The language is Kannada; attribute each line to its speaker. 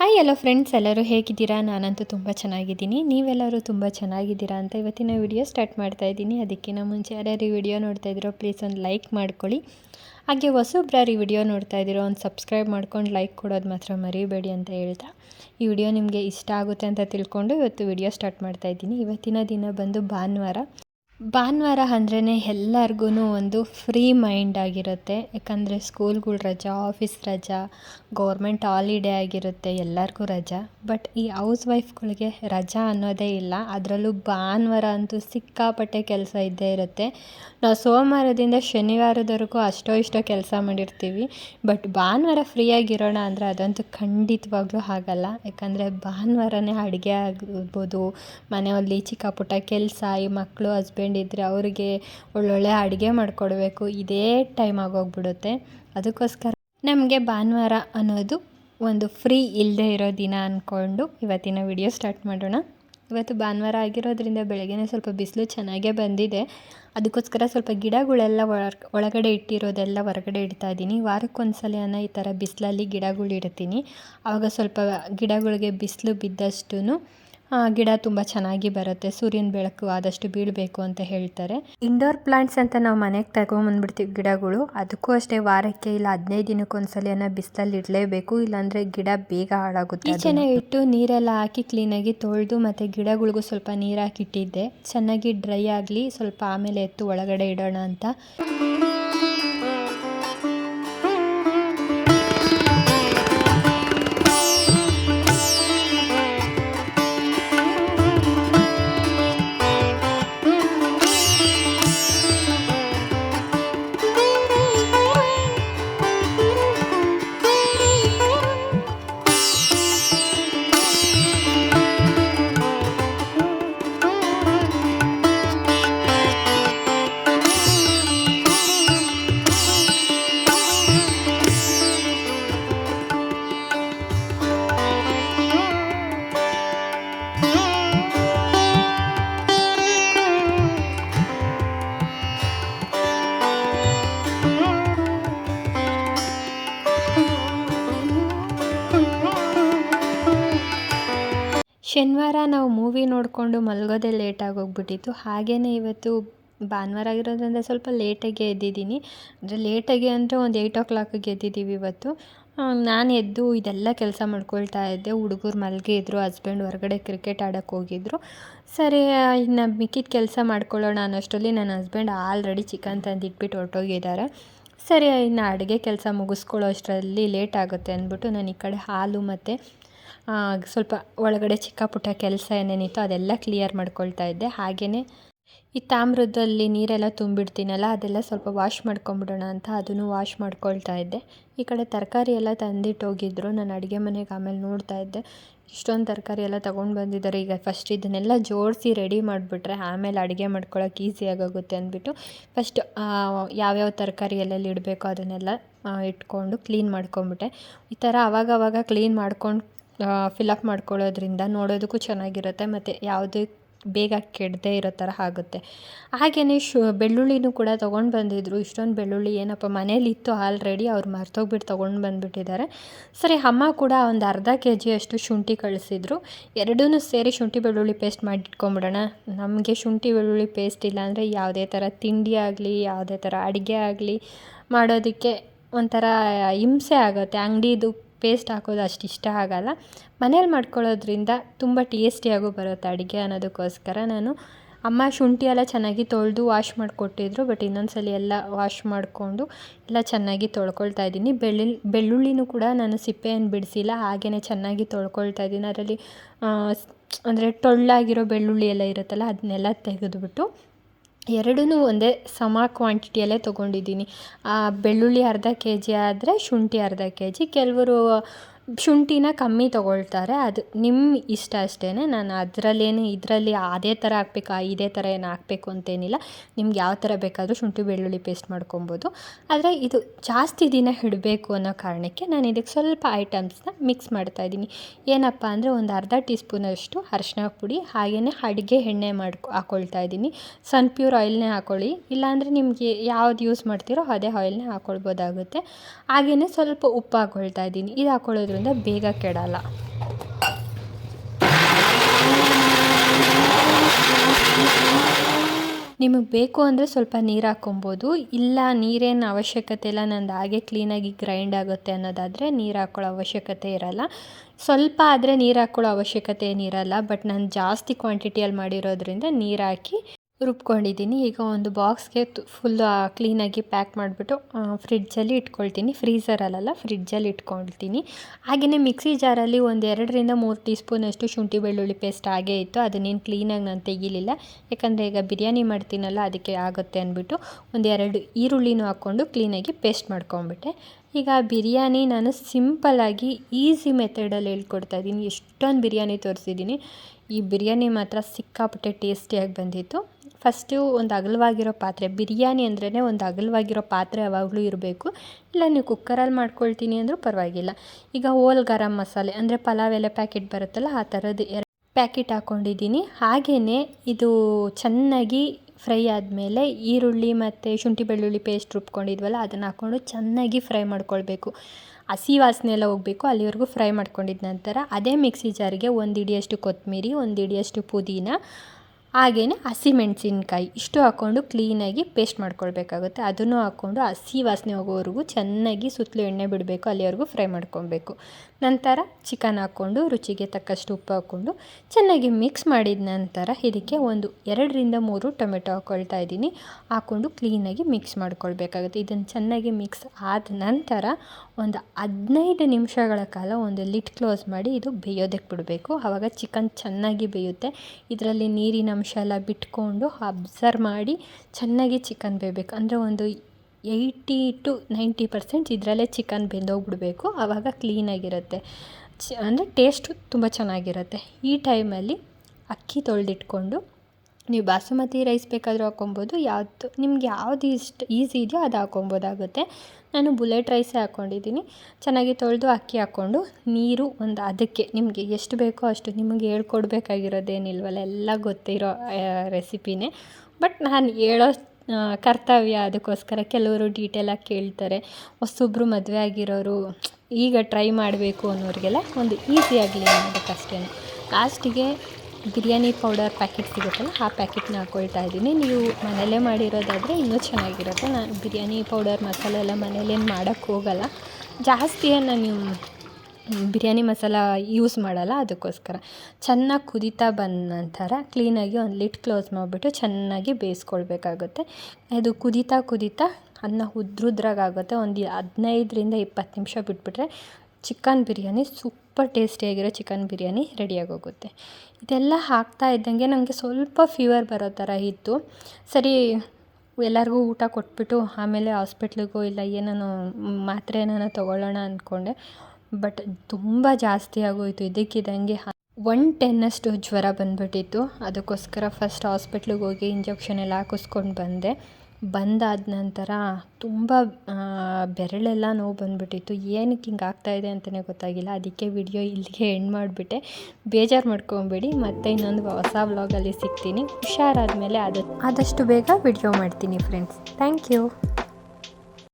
Speaker 1: ಹಾಯ್ ಹಲೋ ಫ್ರೆಂಡ್ಸ್ ಎಲ್ಲರೂ ಹೇಗಿದ್ದೀರಾ? ನಾನಂತೂ ತುಂಬ ಚೆನ್ನಾಗಿದ್ದೀನಿ. ನೀವೆಲ್ಲರೂ ತುಂಬ ಚೆನ್ನಾಗಿದ್ದೀರಾ ಅಂತ ಇವತ್ತಿನ ವಿಡಿಯೋ ಸ್ಟಾರ್ಟ್ ಮಾಡ್ತಾ ಇದ್ದೀನಿ. ಅದಕ್ಕಿಂತ ಮುಂಚೆ ಯಾರ್ಯಾರು ಈ ವಿಡಿಯೋ ನೋಡ್ತಾ ಇದ್ದೀರೋ ಪ್ಲೀಸ್ ಒಂದು ಲೈಕ್ ಮಾಡ್ಕೊಳ್ಳಿ. ಹಾಗೆ ಹೊಸಬ್ರಾರು ಈ ವಿಡಿಯೋ ನೋಡ್ತಾ ಇದ್ದೀರೋ, ಒಂದು ಸಬ್ಸ್ಕ್ರೈಬ್ ಮಾಡ್ಕೊಂಡು ಲೈಕ್ ಕೊಡೋದು ಮಾತ್ರ ಮರಿಬೇಡಿ ಅಂತ ಹೇಳ್ತಾ ಈ ವಿಡಿಯೋ ನಿಮಗೆ ಇಷ್ಟ ಆಗುತ್ತೆ ಅಂತ ತಿಳ್ಕೊಂಡು ಇವತ್ತು ವಿಡಿಯೋ ಸ್ಟಾರ್ಟ್ ಮಾಡ್ತಾ ಇದ್ದೀನಿ. ಇವತ್ತಿನ ದಿನ ಬಂದು ಭಾನುವಾರ. ಭಾನುವಾರ ಅಂದ್ರೇ ಎಲ್ಲರಿಗೂ ಒಂದು ಫ್ರೀ ಮೈಂಡ್ ಆಗಿರುತ್ತೆ. ಯಾಕಂದರೆ ಸ್ಕೂಲ್ಗಳು ರಜಾ, ಆಫೀಸ್ ರಜಾ, ಗೌರ್ಮೆಂಟ್ ಹಾಲಿಡೇ ಆಗಿರುತ್ತೆ, ಎಲ್ಲರಿಗೂ ರಜಾ. ಬಟ್ ಈ ಹೌಸ್ ವೈಫ್ಗಳಿಗೆ ರಜಾ ಅನ್ನೋದೇ ಇಲ್ಲ. ಅದರಲ್ಲೂ ಭಾನುವಾರ ಅಂತೂ ಸಿಕ್ಕಾಪಟ್ಟೆ ಕೆಲಸ ಇದ್ದೇ ಇರುತ್ತೆ. ನಾವು ಸೋಮವಾರದಿಂದ ಶನಿವಾರದವರೆಗೂ ಅಷ್ಟೋ ಇಷ್ಟೋ ಕೆಲಸ ಮಾಡಿರ್ತೀವಿ. ಬಟ್ ಭಾನುವಾರ ಫ್ರೀಯಾಗಿರೋಣ ಅಂದರೆ ಅದಂತೂ ಖಂಡಿತವಾಗ್ಲೂ ಆಗಲ್ಲ ಯಾಕಂದರೆ ಭಾನುವಾರನೇ ಅಡುಗೆ ಆಗಿರ್ಬೋದು ಮನೆಯಲ್ಲಿ ಚಿಕ್ಕ ಪುಟ್ಟ ಕೆಲಸ, ಈ ಮಕ್ಕಳು ಹಸ್ಬೆಂಡ್ ಇದ್ದರೆ ಅವರಿಗೆ ಒಳ್ಳೊಳ್ಳೆ ಅಡುಗೆ ಮಾಡಿಕೊಡ್ಬೇಕು. ಇದೇ ಟೈಮ್ ಆಗೋಗ್ಬಿಡುತ್ತೆ. ಅದಕ್ಕೋಸ್ಕರ ನಮಗೆ ಭಾನುವಾರ ಅನ್ನೋದು ಒಂದು ಫ್ರೀ ಇಲ್ಲದೆ ಇರೋ ದಿನ ಅಂದ್ಕೊಂಡು ಇವತ್ತಿನ ವಿಡಿಯೋ ಸ್ಟಾರ್ಟ್ ಮಾಡೋಣ. ಇವತ್ತು ಭಾನುವಾರ ಆಗಿರೋದ್ರಿಂದ ಬೆಳಗ್ಗೆನೇ ಸ್ವಲ್ಪ ಬಿಸಿಲು ಚೆನ್ನಾಗೇ ಬಂದಿದೆ. ಅದಕ್ಕೋಸ್ಕರ ಸ್ವಲ್ಪ ಗಿಡಗಳೆಲ್ಲ ಒಳ ಒಳಗಡೆ ಇಟ್ಟಿರೋದೆಲ್ಲ ಹೊರಗಡೆ ಇಡ್ತಾ ಇದ್ದೀನಿ. ವಾರಕ್ಕೊಂದ್ಸಲ ಈ ಥರ ಬಿಸಿಲಲ್ಲಿ ಗಿಡಗಳು ಇಡ್ತೀನಿ ಆವಾಗ ಸ್ವಲ್ಪ ಗಿಡಗಳಿಗೆ ಬಿಸಿಲು ಬಿದ್ದಷ್ಟು ಗಿಡ ತುಂಬ ಚೆನ್ನಾಗಿ ಬರುತ್ತೆ. ಸೂರ್ಯನ ಬೆಳಕು ಆದಷ್ಟು ಬೀಳಬೇಕು ಅಂತ ಹೇಳ್ತಾರೆ. ಇಂಡೋರ್ ಪ್ಲಾಂಟ್ಸ್ ಅಂತ ನಾವು ಮನೆಗೆ ತಗೊಂಬಂದ್ಬಿಡ್ತೀವಿ ಗಿಡಗಳು. ಅದಕ್ಕೂ ಅಷ್ಟೇ ವಾರಕ್ಕೆ ಇಲ್ಲ ಹದಿನೈದು ದಿನಕ್ಕೊಂದ್ಸಲಿನ ಬಿಸಿಲಲ್ಲಿ ಇಡಲೇಬೇಕು. ಇಲ್ಲಾಂದರೆ ಗಿಡ ಬೇಗ ಹಾಳಾಗುತ್ತೆ ಈಚೆನೆ ಇಟ್ಟು ನೀರೆಲ್ಲ ಹಾಕಿ ಕ್ಲೀನಾಗಿ ತೊಳೆದು ಮತ್ತು ಗಿಡಗಳಿಗೂ ಸ್ವಲ್ಪ ನೀರು ಹಾಕಿಟ್ಟಿದ್ದೆ. ಚೆನ್ನಾಗಿ ಡ್ರೈ ಆಗಲಿ ಸ್ವಲ್ಪ ಆಮೇಲೆ ಎತ್ತು ಒಳಗಡೆ ಇಡೋಣ ಅಂತ. ಶನಿವಾರ ನಾವು ಮೂವಿ ನೋಡಿಕೊಂಡು ಮಲಗೋದೇ ಲೇಟಾಗಿ ಹೋಗ್ಬಿಟ್ಟಿತ್ತು ಹಾಗೆಯೇ ಇವತ್ತು ಭಾನುವಾರ ಆಗಿರೋದ್ರಿಂದ ಸ್ವಲ್ಪ ಲೇಟಾಗೆ ಎದ್ದಿದ್ದೀನಿ. ಅಂದರೆ ಲೇಟಾಗಿ ಅಂದರೆ ಒಂದು ಏಯ್ಟ್ ಓ ಕ್ಲಾಕಿಗೆ ಎದ್ದಿದ್ದೀವಿ ಇವತ್ತು. ನಾನು ಎದ್ದು ಇದೆಲ್ಲ ಕೆಲಸ ಮಾಡ್ಕೊಳ್ತಾ ಇದ್ದೆ. ಹುಡುಗರು ಮಲಗಿದ್ರು ಹಸ್ಬೆಂಡ್ ಹೊರಗಡೆ ಕ್ರಿಕೆಟ್ ಆಡೋಕ್ಕೆ ಹೋಗಿದ್ರು. ಸರಿ ಇನ್ನು ಮಿಕ್ಕಿದ ಕೆಲಸ ಮಾಡ್ಕೊಳ್ಳೋಣ ಅನ್ನೋಷ್ಟರಲ್ಲಿ ನನ್ನ ಹಸ್ಬೆಂಡ್ ಆಲ್ರೆಡಿ ಚಿಕನ್ ತಂದಿಟ್ಬಿಟ್ಟು ಹೊರಟೋಗಿದ್ದಾರೆ. ಸರಿ, ಇನ್ನು ಅಡುಗೆ ಕೆಲಸ ಮುಗಿಸ್ಕೊಳ್ಳೋ ಅಷ್ಟರಲ್ಲಿ ಲೇಟ್ ಆಗುತ್ತೆ ಅಂದ್ಬಿಟ್ಟು ನಾನು ಈ ಕಡೆ ಹಾಲು ಮತ್ತು ಸ್ವಲ್ಪ ಒಳಗಡೆ ಚಿಕ್ಕ ಪುಟ್ಟ ಕೆಲಸ ಏನೇನಿತ್ತು ಅದೆಲ್ಲ ಕ್ಲಿಯರ್ ಮಾಡ್ಕೊಳ್ತಾ ಇದ್ದೆ. ಹಾಗೆಯೇ ಈ ತಾಮ್ರದಲ್ಲಿ ನೀರೆಲ್ಲ ತುಂಬಿಡ್ತೀನಲ್ಲ, ಅದೆಲ್ಲ ಸ್ವಲ್ಪ ವಾಶ್ ಮಾಡ್ಕೊಂಬಿಡೋಣ ಅಂತ ಅದನ್ನು ವಾಶ್ ಮಾಡ್ಕೊಳ್ತಾ ಇದ್ದೆ. ಈ ಕಡೆ ತರಕಾರಿ ಎಲ್ಲ ತಂದಿಟ್ಟು ಹೋಗಿದ್ರು. ನಾನು ಅಡುಗೆ ಮನೆಗೆ ಆಮೇಲೆ ನೋಡ್ತಾ ಇದ್ದೆ. ಇಷ್ಟೊಂದು ತರಕಾರಿ ಎಲ್ಲ ತೊಗೊಂಡು ಬಂದಿದ್ದಾರೆ. ಈಗ ಫಸ್ಟ್ ಇದನ್ನೆಲ್ಲ ಜೋಡಿಸಿ ರೆಡಿ ಮಾಡಿಬಿಟ್ರೆ ಆಮೇಲೆ ಅಡುಗೆ ಮಾಡ್ಕೊಳಕ್ಕೆ ಈಸಿ ಆಗೋಗುತ್ತೆ ಅಂದ್ಬಿಟ್ಟು ಫಸ್ಟ್ ಯಾವ್ಯಾವ ತರಕಾರಿ ಎಲ್ಲೆಲ್ಲಿ ಇಡಬೇಕು ಅದನ್ನೆಲ್ಲ ಇಟ್ಕೊಂಡು ಕ್ಲೀನ್ ಮಾಡ್ಕೊಂಬಿಟ್ಟೆ. ಈ ಥರ ಅವಾಗವಾಗ ಕ್ಲೀನ್ ಮಾಡ್ಕೊಂಡು ಫಿಲಪ್ ಮಾಡ್ಕೊಳ್ಳೋದ್ರಿಂದ ನೋಡೋದಕ್ಕೂ ಚೆನ್ನಾಗಿರುತ್ತೆ ಮತ್ತು ಯಾವುದೇ ಬೇಗ ಕೆಡದೇ ಇರೋ ಥರ ಆಗುತ್ತೆ. ಹಾಗೆಯೇ ಶು, ಬೆಳ್ಳುಳ್ಳಿನೂ ಕೂಡ ತೊಗೊಂಡು ಬಂದಿದ್ದರು ಇಷ್ಟೊಂದು ಬೆಳ್ಳುಳ್ಳಿ ಏನಪ್ಪ, ಮನೇಲಿತ್ತು ಆಲ್ರೆಡಿ ಅವ್ರು ಮರ್ತೋಗ್ಬಿಟ್ಟು ತೊಗೊಂಡು ಬಂದುಬಿಟ್ಟಿದ್ದಾರೆ. ಸರಿ, ಅಮ್ಮ ಕೂಡ ಒಂದು ಅರ್ಧ ಕೆ ಜಿಯಷ್ಟು ಶುಂಠಿ ಕಳಿಸಿದ್ರು. ಎರಡೂ ಸೇರಿ ಶುಂಠಿ ಬೆಳ್ಳುಳ್ಳಿ ಪೇಸ್ಟ್ ಮಾಡಿಟ್ಕೊಂಬಿಡೋಣ. ನಮಗೆ ಶುಂಠಿ ಬೆಳ್ಳುಳ್ಳಿ ಪೇಸ್ಟ್ ಇಲ್ಲಾಂದರೆ ಯಾವುದೇ ಥರ ತಿಂಡಿ ಆಗಲಿ, ಯಾವುದೇ ಥರ ಅಡುಗೆ ಆಗಲಿ ಮಾಡೋದಕ್ಕೆ ಒಂಥರ ಹಿಂಸೆ ಆಗುತ್ತೆ. ಅಂಗಡಿದು ಪೇಸ್ಟ್ ಹಾಕೋದು ಅಷ್ಟು ಇಷ್ಟ ಆಗಲ್ಲ. ಮನೇಲಿ ಮಾಡ್ಕೊಳ್ಳೋದ್ರಿಂದ ತುಂಬ ಟೇಸ್ಟಿಯಾಗೂ ಬರುತ್ತೆ ಅಡುಗೆ ಅನ್ನೋದಕ್ಕೋಸ್ಕರ ನಾನು. ಅಮ್ಮ ಶುಂಠಿ ಎಲ್ಲ ಚೆನ್ನಾಗಿ ತೊಳೆದು ವಾಶ್ ಮಾಡಿಕೊಟ್ಟಿದ್ರು, ಬಟ್ ಇನ್ನೊಂದು ಸಲ ಎಲ್ಲ ವಾಶ್ ಮಾಡಿಕೊಂಡು ಎಲ್ಲ ಚೆನ್ನಾಗಿ ತೊಳ್ಕೊಳ್ತಾ ಇದ್ದೀನಿ. ಬೆಳ್ಳುಳ್ಳಿ ಬೆಳ್ಳುಳ್ಳಿನೂ ಕೂಡ ನಾನು ಸಿಪ್ಪೆಯನ್ನು ಬಿಡಿಸಿಲ್ಲ ಹಾಗೆಯೇ ಚೆನ್ನಾಗಿ ತೊಳ್ಕೊಳ್ತಾ ಇದ್ದೀನಿ. ಅದರಲ್ಲಿ ಅಂದರೆ ಟೊಳ್ಳಾಗಿರೋ ಬೆಳ್ಳುಳ್ಳಿ ಎಲ್ಲ ಇರುತ್ತಲ್ಲ, ಅದನ್ನೆಲ್ಲ ತೆಗೆದುಬಿಟ್ಟು ಎರಡೂ ಒಂದೇ ಸಮ ಕ್ವಾಂಟಿಟಿಯಲ್ಲೇ ತೊಗೊಂಡಿದ್ದೀನಿ. ಬೆಳ್ಳುಳ್ಳಿ ಅರ್ಧ ಕೆ ಜಿ ಆದರೆ ಶುಂಠಿ ಅರ್ಧ ಕೆ ಜಿ ಕೆಲವರು ಶುಂಠಿನ ಕಮ್ಮಿ ತೊಗೊಳ್ತಾರೆ. ಅದು ನಿಮ್ಮ ಇಷ್ಟ ಅಷ್ಟೇ ನಾನು ಅದರಲ್ಲೇನು ಇದರಲ್ಲಿ ಅದೇ ಥರ ಹಾಕ್ಬೇಕಾ, ಇದೇ ಥರ ಏನು ಹಾಕ್ಬೇಕು ಅಂತೇನಿಲ್ಲ. ನಿಮ್ಗೆ ಯಾವ ಥರ ಬೇಕಾದರೂ ಶುಂಠಿ, ಬೆಳ್ಳುಳ್ಳಿ ಪೇಸ್ಟ್ ಮಾಡ್ಕೊಬೋದು. ಆದರೆ ಇದು ಜಾಸ್ತಿ ದಿನ ಇಡಬೇಕು ಅನ್ನೋ ಕಾರಣಕ್ಕೆ ನಾನು ಇದಕ್ಕೆ ಸ್ವಲ್ಪ ಐಟಮ್ಸ್ನ ಮಿಕ್ಸ್ ಮಾಡ್ತಾ ಇದ್ದೀನಿ. ಏನಪ್ಪ ಅಂದರೆ ಒಂದು ಅರ್ಧ ಟೀ ಸ್ಪೂನಷ್ಟು ಅರಶಿನ ಪುಡಿ ಹಾಗೆಯೇ ಅಡುಗೆ ಎಣ್ಣೆ ಮಾಡ್ಕೊ ಹಾಕ್ಕೊಳ್ತಾ ಇದ್ದೀನಿ. ಸನ್ ಪ್ಯೂರ್ ಆಯಿಲ್ನೇ ಹಾಕ್ಕೊಳ್ಳಿ ಇಲ್ಲಾಂದರೆ ನಿಮಗೆ ಯಾವ್ದು ಯೂಸ್ ಮಾಡ್ತೀರೋ ಅದೇ ಆಯಿಲ್ನೇ ಹಾಕ್ಕೊಳ್ಬೋದಾಗುತ್ತೆ ಹಾಗೆಯೇ ಸ್ವಲ್ಪ ಉಪ್ಪು ಹಾಕ್ಕೊಳ್ತಾ ಇದ್ದೀನಿ. ಇದು ಹಾಕ್ಕೊಳ್ಳೋದ್ರಿಂದ ಬೇಗ ಕೆಡಲ್ಲ ನಿಮಗೆ ಬೇಕು ಅಂದರೆ ಸ್ವಲ್ಪ ನೀರು ಹಾಕ್ಕೊಬೋದು. ಇಲ್ಲ, ನೀರೇನು ಅವಶ್ಯಕತೆ ಇಲ್ಲ, ನಂದು ಹಾಗೆ ಕ್ಲೀನಾಗಿ ಗ್ರೈಂಡ್ ಆಗುತ್ತೆ ಅನ್ನೋದಾದರೆ ನೀರು ಹಾಕ್ಕೊಳ್ಳೋ ಅವಶ್ಯಕತೆ ಇರಲ್ಲ. ಸ್ವಲ್ಪ ಆದರೆ ನೀರು ಹಾಕ್ಕೊಳ್ಳೋ ಅವಶ್ಯಕತೆ ಏನಿರಲ್ಲ ಬಟ್ ನಾನು ಜಾಸ್ತಿ ಕ್ವಾಂಟಿಟಿಯಲ್ಲಿ ಮಾಡಿರೋದ್ರಿಂದ ನೀರು ಹಾಕಿ ರುಬ್ಕೊಂಡಿದ್ದೀನಿ. ಈಗ ಒಂದು ಬಾಕ್ಸ್ಗೆ ಫುಲ್ಲು ಕ್ಲೀನಾಗಿ ಪ್ಯಾಕ್ ಮಾಡಿಬಿಟ್ಟು ಫ್ರಿಡ್ಜಲ್ಲಿ ಇಟ್ಕೊಳ್ತೀನಿ. ಫ್ರೀಝರಲ್ಲ ಫ್ರಿಡ್ಜಲ್ಲಿ ಇಟ್ಕೊಳ್ತೀನಿ. ಹಾಗೆಯೇ ಮಿಕ್ಸಿ ಜಾರಲ್ಲಿ ಒಂದು ಎರಡರಿಂದ ಮೂರು ಟೀ ಸ್ಪೂನಷ್ಟು ಶುಂಠಿ ಬೆಳ್ಳುಳ್ಳಿ ಪೇಸ್ಟ್ ಹಾಗೇ ಇತ್ತು. ಅದನ್ನೇನು ಕ್ಲೀನಾಗಿ ನಾನು ತೆಗಿಲಿಲ್ಲ. ಯಾಕಂದರೆ ಈಗ ಬಿರಿಯಾನಿ ಮಾಡ್ತೀನಲ್ಲ, ಅದಕ್ಕೆ ಆಗುತ್ತೆ ಅಂದ್ಬಿಟ್ಟು ಒಂದು ಎರಡು ಈರುಳ್ಳಿನೂ ಹಾಕ್ಕೊಂಡು ಕ್ಲೀನಾಗಿ ಪೇಸ್ಟ್ ಮಾಡ್ಕೊಂಬಿಟ್ಟೆ. ಈಗ ಬಿರಿಯಾನಿ ನಾನು ಸಿಂಪಲ್ಲಾಗಿ ಈಸಿ ಮೆಥಡಲ್ಲಿ ಹೇಳ್ಕೊಡ್ತಾ ಇದ್ದೀನಿ ಎಷ್ಟೊಂದು ಬಿರಿಯಾನಿ ತೋರಿಸಿದ್ದೀನಿ ಈ ಬಿರಿಯಾನಿ ಮಾತ್ರ ಸಿಕ್ಕಾಪಟ್ಟೆ ಟೇಸ್ಟಿಯಾಗಿ ಬಂದಿತ್ತು. ಫಸ್ಟು ಒಂದು ಅಗಲವಾಗಿರೋ ಪಾತ್ರೆ, ಬಿರಿಯಾನಿ ಅಂದ್ರೇ ಒಂದು ಅಗಲವಾಗಿರೋ ಪಾತ್ರೆ ಯಾವಾಗಲೂ ಇರಬೇಕು. ಇಲ್ಲ, ನೀವು ಕುಕ್ಕರಲ್ಲಿ ಮಾಡ್ಕೊಳ್ತೀನಿ ಅಂದರೂ ಪರವಾಗಿಲ್ಲ. ಈಗ ಓಲ್ ಗರಂ ಮಸಾಲೆ, ಅಂದರೆ ಪಲಾವ್ ಎಲೆ ಪ್ಯಾಕೆಟ್ ಬರುತ್ತಲ್ಲ, ಆ ಥರದ್ದು ಎರಡು ಪ್ಯಾಕೆಟ್ ಹಾಕ್ಕೊಂಡಿದ್ದೀನಿ ಹಾಗೆಯೇ ಇದು ಚೆನ್ನಾಗಿ ಫ್ರೈ ಆದಮೇಲೆ ಈರುಳ್ಳಿ ಮತ್ತು ಶುಂಠಿ ಬೆಳ್ಳುಳ್ಳಿ ಪೇಸ್ಟ್ ರುಬ್ಕೊಂಡಿದ್ವಲ್ಲ, ಅದನ್ನು ಹಾಕ್ಕೊಂಡು ಚೆನ್ನಾಗಿ ಫ್ರೈ ಮಾಡ್ಕೊಳ್ಬೇಕು. ಹಸಿ ವಾಸನೆ ಎಲ್ಲ ಹೋಗಬೇಕು, ಅಲ್ಲಿವರೆಗೂ ಫ್ರೈ ಮಾಡ್ಕೊಂಡಿದ್ದ ನಂತರ, ಅದೇ ಮಿಕ್ಸಿ ಜಾರಿಗೆ ಒಂದು ಹಿಡಿಯಷ್ಟು ಕೊತ್ತಂಬರಿ ಒಂದು ಹಿಡಿಯಷ್ಟು ಪುದೀನ ಹಾಗೆಯೇ ಹಸಿಮೆಣಸಿನ್ಕಾಯಿ ಇಷ್ಟು ಹಾಕ್ಕೊಂಡು ಕ್ಲೀನಾಗಿ ಪೇಸ್ಟ್ ಮಾಡ್ಕೊಳ್ಬೇಕಾಗುತ್ತೆ. ಅದನ್ನು ಹಾಕ್ಕೊಂಡು ಹಸಿ ವಾಸನೆ ಹೋಗೋವರೆಗೂ ಚೆನ್ನಾಗಿ ಸುತ್ತಲೂ ಎಣ್ಣೆ ಬಿಡಬೇಕು, ಅಲ್ಲಿವರೆಗೂ ಫ್ರೈ ಮಾಡ್ಕೊಬೇಕು ನಂತರ ಚಿಕನ್ ಹಾಕ್ಕೊಂಡು ರುಚಿಗೆ ತಕ್ಕಷ್ಟು ಉಪ್ಪು ಹಾಕ್ಕೊಂಡು ಚೆನ್ನಾಗಿ ಮಿಕ್ಸ್ ಮಾಡಿದ ನಂತರ ಇದಕ್ಕೆ ಒಂದು ಎರಡರಿಂದ ಮೂರು ಟೊಮೆಟೊ ಹಾಕ್ಕೊಳ್ತಾ ಇದ್ದೀನಿ. ಹಾಕ್ಕೊಂಡು ಕ್ಲೀನಾಗಿ ಮಿಕ್ಸ್ ಮಾಡ್ಕೊಳ್ಬೇಕಾಗುತ್ತೆ. ಇದನ್ನು ಚೆನ್ನಾಗಿ ಮಿಕ್ಸ್ ಆದ ನಂತರ ಒಂದು ಹದಿನೈದು ನಿಮಿಷಗಳ ಕಾಲ ಒಂದು ಲಿಟ್ ಕ್ಲೋಸ್ ಮಾಡಿ ಇದು ಬೇಯೋದಕ್ಕೆ ಬಿಡಬೇಕು. ಆವಾಗ ಚಿಕನ್ ಚೆನ್ನಾಗಿ ಬೇಯುತ್ತೆ. ಇದರಲ್ಲಿ ನೀರಿನ ಅಂಶ ಎಲ್ಲ ಬಿಟ್ಕೊಂಡು ಅಬ್ಸರ್ವ್ ಮಾಡಿ ಚೆನ್ನಾಗಿ ಚಿಕನ್ ಬೇಯಬೇಕು. ಅಂದರೆ ಒಂದು ಏಯ್ಟಿ ಟು ನೈಂಟಿ ಪರ್ಸೆಂಟ್ ಇದರಲ್ಲೇ ಚಿಕನ್ ಬೆಂದೋಗ್ಬಿಡಬೇಕು. ಆವಾಗ ಕ್ಲೀನಾಗಿರುತ್ತೆ. ಚ, ಅಂದರೆ ಟೇಸ್ಟು ತುಂಬ ಚೆನ್ನಾಗಿರುತ್ತೆ. ಈ ಟೈಮಲ್ಲಿ ಅಕ್ಕಿ ತೊಳೆದಿಟ್ಕೊಂಡು ನೀವು ಬಾಸುಮತಿ ರೈಸ್ ಬೇಕಾದರೂ ಹಾಕ್ಕೊಬೋದು. ಯಾವುದು, ನಿಮ್ಗೆ ಯಾವ್ದು ಇಷ್ಟ ಈಸಿ ಇದೆಯೋ ಅದು ಹಾಕ್ಕೊಬೋದಾಗುತ್ತೆ. ನಾನು ಬುಲೆಟ್ ರೈಸೇ ಹಾಕ್ಕೊಂಡಿದ್ದೀನಿ. ಚೆನ್ನಾಗಿ ತೊಳೆದು ಅಕ್ಕಿ ಹಾಕ್ಕೊಂಡು ನೀರು ಒಂದು ಅದಕ್ಕೆ ನಿಮಗೆ ಎಷ್ಟು ಬೇಕೋ ಅಷ್ಟು ನಿಮಗೆ ಹೇಳ್ಕೊಡ್ಬೇಕಾಗಿರೋದೇನಿಲ್ವಲ್ಲ, ಎಲ್ಲ ಗೊತ್ತಿರೋ ರೆಸಿಪಿನೇ ಬಟ್ ನಾನು ಹೇಳೋ ಕರ್ತವ್ಯ ಅದಕ್ಕೋಸ್ಕರ ಕೆಲವರು ಡೀಟೇಲಾಗಿ ಕೇಳ್ತಾರೆ. ಹೊಸೊಬ್ರು ಮದುವೆ ಆಗಿರೋರು ಈಗ ಟ್ರೈ ಮಾಡಬೇಕು ಅನ್ನೋರಿಗೆಲ್ಲ ಒಂದು ಈಸಿ ಆಗಲಿ ಅನ್ನೋದಕ್ಕಷ್ಟೇ ಲಾಸ್ಟಿಗೆ ಬಿರಿಯಾನಿ ಪೌಡರ್ ಪ್ಯಾಕೆಟ್ ಸಿಗುತ್ತಲ್ಲ, ಆ ಪ್ಯಾಕೆಟ್ನ ಹಾಕ್ಕೊಳ್ತಾ ಇದ್ದೀನಿ. ನೀವು ಮನೆಯಲ್ಲೇ ಮಾಡಿರೋದಾದರೆ ಇನ್ನೂ ಚೆನ್ನಾಗಿರುತ್ತೆ. ನಾನು ಬಿರಿಯಾನಿ ಪೌಡರ್ ಮಸಾಲೆ ಎಲ್ಲ ಮನೇಲೇನು ಮಾಡೋಕ್ಕೆ ಹೋಗಲ್ಲ. ಜಾಸ್ತಿ ನಾನು ಬಿರಿಯಾನಿ ಮಸಾಲ ಯೂಸ್ ಮಾಡಲ್ಲ, ಅದಕ್ಕೋಸ್ಕರ. ಚೆನ್ನಾಗಿ ಕುದೀತಾ ಬಂದ ನಂತರ ಕ್ಲೀನಾಗಿ ಒಂದು ಲಿಟ್ ಕ್ಲೋಸ್ ಮಾಡಿಬಿಟ್ಟು ಚೆನ್ನಾಗಿ ಬೇಯಿಸ್ಕೊಳ್ಬೇಕಾಗುತ್ತೆ. ಅದು ಕುದೀತಾ ಕುದೀತಾ ಅನ್ನ ಉದ್ರುದ್ರಾಗುತ್ತೆ ಒಂದು ಹದಿನೈದರಿಂದ ಇಪ್ಪತ್ತು ನಿಮಿಷ ಬಿಟ್ಬಿಟ್ರೆ ಚಿಕನ್ ಬಿರಿಯಾನಿ, ಸೂಪರ್ ಟೇಸ್ಟಿಯಾಗಿರೋ ಚಿಕನ್ ಬಿರಿಯಾನಿ ರೆಡಿಯಾಗೋಗುತ್ತೆ. ಇದೆಲ್ಲ ಹಾಕ್ತಾ ಇದ್ದಂಗೆ ನನಗೆ ಸ್ವಲ್ಪ ಫೀವರ್ ಬರೋ ಥರ ಇತ್ತು. ಸರಿ, ಎಲ್ಲರಿಗೂ ಊಟ ಕೊಟ್ಬಿಟ್ಟು ಆಮೇಲೆ ಹಾಸ್ಪಿಟ್ಲಿಗೂ ಇಲ್ಲ ಏನಾನೋ ಮಾತ್ರೆ ಏನಾನ ತೊಗೊಳ್ಳೋಣ ಅಂದ್ಕೊಂಡೆ. ಬಟ್ ತುಂಬ ಜಾಸ್ತಿ ಆಗೋಯಿತು, ಇದ್ದಕ್ಕಿದ್ದಂಗೆ. ಒನ್ ಟೆನ್ನಷ್ಟು ಜ್ವರ ಬಂದ್ಬಿಟ್ಟಿತ್ತು. ಅದಕ್ಕೋಸ್ಕರ ಫಸ್ಟ್ ಹಾಸ್ಪಿಟ್ಲಿಗೆ ಹೋಗಿ ಇಂಜೆಕ್ಷನ್ ಎಲ್ಲ ಹಾಕಿಸ್ಕೊಂಡು ಬಂದೆ. ಬಂದಾದ ನಂತರ ತುಂಬ ಬೆರಳೆಲ್ಲ ನೋವು ಬಂದುಬಿಟ್ಟಿತ್ತು. ಏನಕ್ಕೆ ಹಿಂಗೆ ಆಗ್ತಾಯಿದೆ ಅಂತಲೇ ಗೊತ್ತಾಗಿಲ್ಲ. ಅದಕ್ಕೆ ವಿಡಿಯೋ ಇಲ್ಲಿಗೆ ಎಂಡ್ ಮಾಡಿಬಿಟ್ಟೆ. ಬೇಜಾರು ಮಾಡ್ಕೊಬೇಡಿ. ಮತ್ತೆ ಇನ್ನೊಂದು ಹೊಸ ವ್ಲಾಗಲ್ಲಿ ಸಿಗ್ತೀನಿ. ಹುಷಾರಾದಮೇಲೆ ಅದು ಆದಷ್ಟು ಬೇಗ ವಿಡಿಯೋ ಮಾಡ್ತೀನಿ ಫ್ರೆಂಡ್ಸ್ ಥ್ಯಾಂಕ್ ಯು